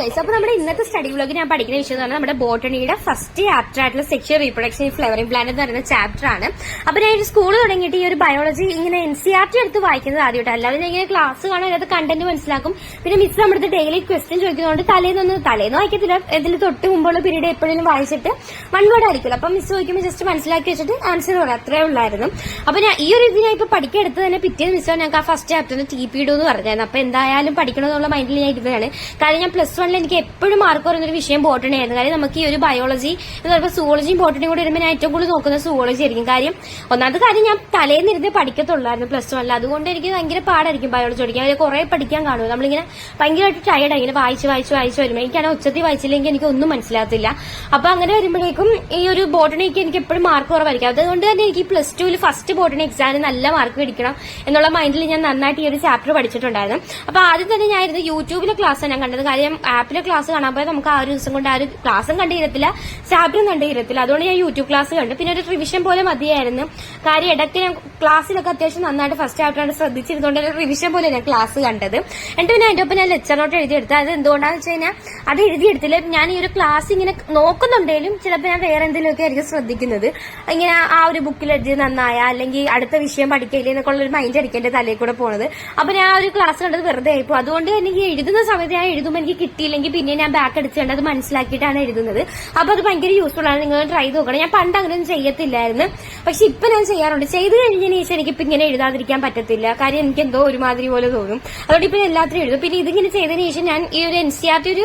Guys അപ്പൊ നമ്മുടെ ഇന്നത്തെ സ്റ്റഡി വ്ലോഗ് ഞാൻ പഠിക്കുന്ന വിഷയം എന്ന് പറഞ്ഞാൽ നമ്മുടെ ബോട്ടണിയുടെ ഫസ്റ്റ് ചാപ്റ്റർ ആയിട്ടുള്ള സെക്ഷൽ റീപ്രൊഡക്ഷൻ ഫ്ലവറിംഗ് പ്ലാന്റ് എന്ന് പറയുന്ന ചാപ്റ്റർ ആണ്. അപ്പൊ ഞാൻ സ്കൂൾ തുടങ്ങിയിട്ട് ഈ ഒരു ബയോളജി ഇങ്ങനെ എൻ സി ആർ ടി എടുത്ത് വായിക്കുന്നത് ആദ്യമായിട്ട്. അല്ലാതെ ഞാൻ ഇങ്ങനെ ക്ലാസ് കാണാൻ അതിനകത്ത് കണ്ടന്റ് മനസ്സിലാക്കും. പിന്നെ മിസ് നമ്മുടെ ഡെയിലി ക്വസ്റ്റ്യൻ ചോദിക്കുന്നതുകൊണ്ട് തലേന്നൊന്ന് തലേന്ന് വായിക്കത്തില്ല. ഇതിൽ തൊട്ട് മുമ്പുള്ള പീരീഡ് എപ്പോഴും വായിച്ചിട്ട് വൺ വേർഡ് ആയിരിക്കുമല്ലോ അപ്പം മിസ് ചോദിക്കുമ്പോൾ ജസ്റ്റ് മനസ്സിലാക്കി വെച്ചിട്ട് ആൻസർ പറയാം. അത്രേ ഉള്ളായിരുന്നു. അപ്പൊ ഞാൻ ഈ ഒരു ഇത് ഞാൻ ഇപ്പൊ പഠിക്കെടുത്ത് തന്നെ പിറ്റേ മിസ്സോ ഞങ്ങൾക്ക് ആ ഫസ്റ്റ് ചാപ്റ്ററിന് ടി പി ഇടൂ എന്ന് പറഞ്ഞായിരുന്നു. അപ്പൊ എന്തായാലും പഠിക്കണമെന്നുള്ള മൈൻഡിൽ ഞാൻ ഇരുന്നതാണ്. കാര്യം ഞാൻ പ്ലസ് വണ്ണിൽ എനിക്ക് എപ്പോഴും മാർക്ക് പറയുന്ന ഒരു വിഷയം ബോട്ടണി ആയിരുന്നു. കാര്യം നമുക്ക് ഈ ഒരു ബയോളജി എന്ന് പറയുമ്പോൾ സുവോളജിയും ബോട്ടണിയും കൂടി വരുമ്പോൾ ഞാൻ ഏറ്റവും കൂടുതൽ നോക്കുന്ന സുവോളജി ആയിരിക്കും. കാര്യം ഒന്നാമത്തെ കാര്യം ഞാൻ തലേന്ന് ഇരുന്ന് പഠിക്കത്തുള്ളായിരുന്നു പ്ലസ് വണ്ണിൽ അതുകൊണ്ട് എനിക്ക് ഭയങ്കര പാടായിരിക്കും ബയോളജി പഠിക്കാൻ. കുറെ പഠിക്കാൻ കാണുമോ നമ്മളിങ്ങനെ ഭയങ്കരമായിട്ട് ടയർഡായി ഇങ്ങനെ വായിച്ച് വായിച്ച് വായിച്ച് വരുമ്പോൾ എനിക്കാണ് ഉച്ചത്തിൽ വായിച്ചില്ലെങ്കിൽ എനിക്ക് ഒന്നും മനസ്സിലാകത്തില്ല. അപ്പൊ അങ്ങനെ വരുമ്പോഴേക്കും ഈ ഒരു ബോട്ടണിക്ക് എനിക്ക് എപ്പോഴും മാർക്ക് കുറവായിരിക്കും. അതുകൊണ്ട് തന്നെ എനിക്ക് പ്ലസ് ടുവിൽ ഫസ്റ്റ് ബോട്ടണി എക്സാമിന് നല്ല മാർക്ക് മേടിക്കണം എന്നുള്ള മൈൻഡിൽ ഞാൻ നന്നായിട്ട് ഈ ഒരു ചാപ്റ്റർ പഠിച്ചിട്ടുണ്ടായിരുന്നു. അപ്പൊ ആദ്യം തന്നെ ഞാൻ യൂട്യൂബിലെ ക്ലാസ് ഞാൻ കണ്ടത്. കാര്യം ആപ്പിലെ ക്ലാസ് കാണാൻ പോയാൽ നമുക്ക് ആ ഒരു ദിവസം കൊണ്ട് ആ ഒരു ക്ലാസ്സും കണ്ടിരത്തില്ല ചാപ്റ്ററും കണ്ടിരത്തില്ല അതുകൊണ്ട് ഞാൻ യൂട്യൂബ് ക്ലാസ് കണ്ടു. പിന്നെ ഒരു റിവിഷൻ പോലെ മതിയായിരുന്നു. കാര്യം ഇടയ്ക്ക് ഞാൻ ക്ലാസ്സിലൊക്കെ അത്യാവശ്യം നന്നായിട്ട് ഫസ്റ്റ് ചാപ്റ്ററാണ് ശ്രദ്ധിച്ചിരുന്നതുകൊണ്ട് ഒരു റിവിഷൻ പോലെ ഞാൻ ക്ലാസ് കണ്ടത്. എന്നിട്ട് പിന്നെ അതിന്റെ ഒപ്പം ഞാൻ ലെക്ചർ നോട്ട് എഴുതിയെടുത്തത്. അത് എന്തുകൊണ്ടാന്ന് വെച്ച് കഴിഞ്ഞാൽ അത് എഴുതിയെടുത്തില്ല. ഞാൻ ഈ ഒരു ക്ലാസ് ഇങ്ങനെ നോക്കുന്നുണ്ടെങ്കിലും ചിലപ്പോൾ ഞാൻ വേറെ എന്തെങ്കിലുമൊക്കെ ആയിരിക്കും ശ്രദ്ധിക്കുന്നത്. ഇങ്ങനെ ആ ഒരു ബുക്കിൽ എഴുതി നന്നായ അല്ലെങ്കിൽ അടുത്ത വിഷയം പഠിക്കില്ലേ എന്നൊക്കെ ഉള്ള ഒരു മൈൻഡ് ആയിരിക്കും എന്റെ തലയിൽ കൂടെ പോണത്. അപ്പൊ ഞാൻ ആ ഒരു ക്ലാസ് കണ്ടത് വെറുതെ ആയിപ്പോ. അതുകൊണ്ട് എനിക്ക് എഴുതുന്ന സമയത്ത് ഞാൻ എഴുതുമ്പോൾ എനിക്ക് കിട്ടിയില്ലെങ്കിൽ പിന്നെ ഞാൻ ബാക്ക് അടിച്ച് കണ്ടത് മനസ്സിലാക്കിയിട്ടാണ് എഴുതുന്നത്. അപ്പൊ അത് ഭയങ്കര യൂസ്ഫുൾ ആണ്. നിങ്ങൾ ട്രൈ നോക്കണം. ഞാൻ പണ്ട് അങ്ങനെ അങ്ങനെയൊന്നും ചെയ്യത്തില്ലായിരുന്നു. പക്ഷെ ഇപ്പൊ ഞാൻ ചെയ്യാറുണ്ട്. ചെയ്ത് കഴിഞ്ഞതിന് ശേഷം എനിക്ക് ഇപ്പൊ ഇങ്ങനെ എഴുതാതിരിക്കാൻ പറ്റത്തില്ല. കാര്യം എനിക്ക് എന്തോ ഒരുമാതിരി പോലെ തോന്നും. അതുകൊണ്ട് ഇപ്പൊ എല്ലാത്തിനും എഴുതും. പിന്നെ ഇതിങ്ങനെ ചെയ്തതിന് ശേഷം ഞാൻ ഈ ഒരു എൻ സി ആർ ടി ഒരു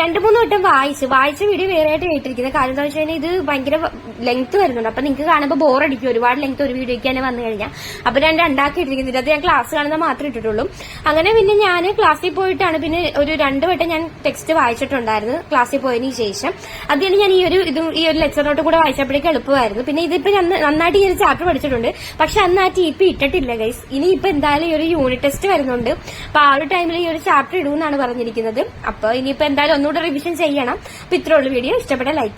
രണ്ട് മൂന്ന് വട്ടം വായിച്ചു. വായിച്ച വീഡിയോ വേറെ ആയിട്ട് കേട്ടിരിക്കുന്നത്. കാരണം എന്താ വെച്ച് കഴിഞ്ഞാൽ ഇത് ഭയങ്കര ലെങ്ത് വരുന്നുണ്ട്. അപ്പൊ നിങ്ങൾക്ക് കാണുമ്പോൾ ബോർ അടിക്കും. ഒരുപാട് ലെങ്ത് ഒരു വീഡിയോയ്ക്ക് തന്നെ വന്നു കഴിഞ്ഞാൽ അപ്പൊ ഞാൻ രണ്ടാക്കി ഇട്ടിരിക്കുന്നില്ല അത് ഞാൻ ക്ലാസ് കാണുന്ന മാത്രമേ ഇട്ടിട്ടുള്ളൂ. അങ്ങനെ പിന്നെ ഞാൻ ക്ലാസ്സിൽ പോയിട്ടാണ് പിന്നെ ഒരു രണ്ട് വട്ടം ഞാൻ ടെക്സ്റ്റ് വായിച്ചിട്ടുണ്ടായിരുന്നു ക്ലാസ്സിൽ പോയതിന് ശേഷം. അതിന് ഞാൻ ഈ ഒരു ഇത് ഈ ഒരു ലെക്ചറിനോട്ട് കൂടെ വായിച്ചപ്പോഴേക്കും എളുപ്പമായിരുന്നു. പിന്നെ ഇതിപ്പോ ഞാൻ നന്നായിട്ട് ഈ ഒരു ചാപ്റ്റർ പഠിച്ചിട്ടുണ്ട്. പക്ഷെ അന്ന് ആ ടി പി ഇട്ടിട്ടില്ല ഗൈസ് ഇനി ഇപ്പൊ എന്തായാലും ഈ ഒരു യൂണിറ്റ് ടെസ്റ്റ് വരുന്നുണ്ട്. അപ്പൊ ആ ഒരു ടൈമിൽ ഈ ഒരു ചാപ്റ്റർ ഇടുമെന്നാണ് പറഞ്ഞിരിക്കുന്നത്. അപ്പൊ ഇനിയിപ്പോ എന്തായാലും ഒന്നുകൂടെ റിവിഷൻ ചെയ്യണം. അപ്പൊ ഇത്രയുള്ള വീഡിയോ ഇഷ്ടപ്പെട്ട ലൈക്ക്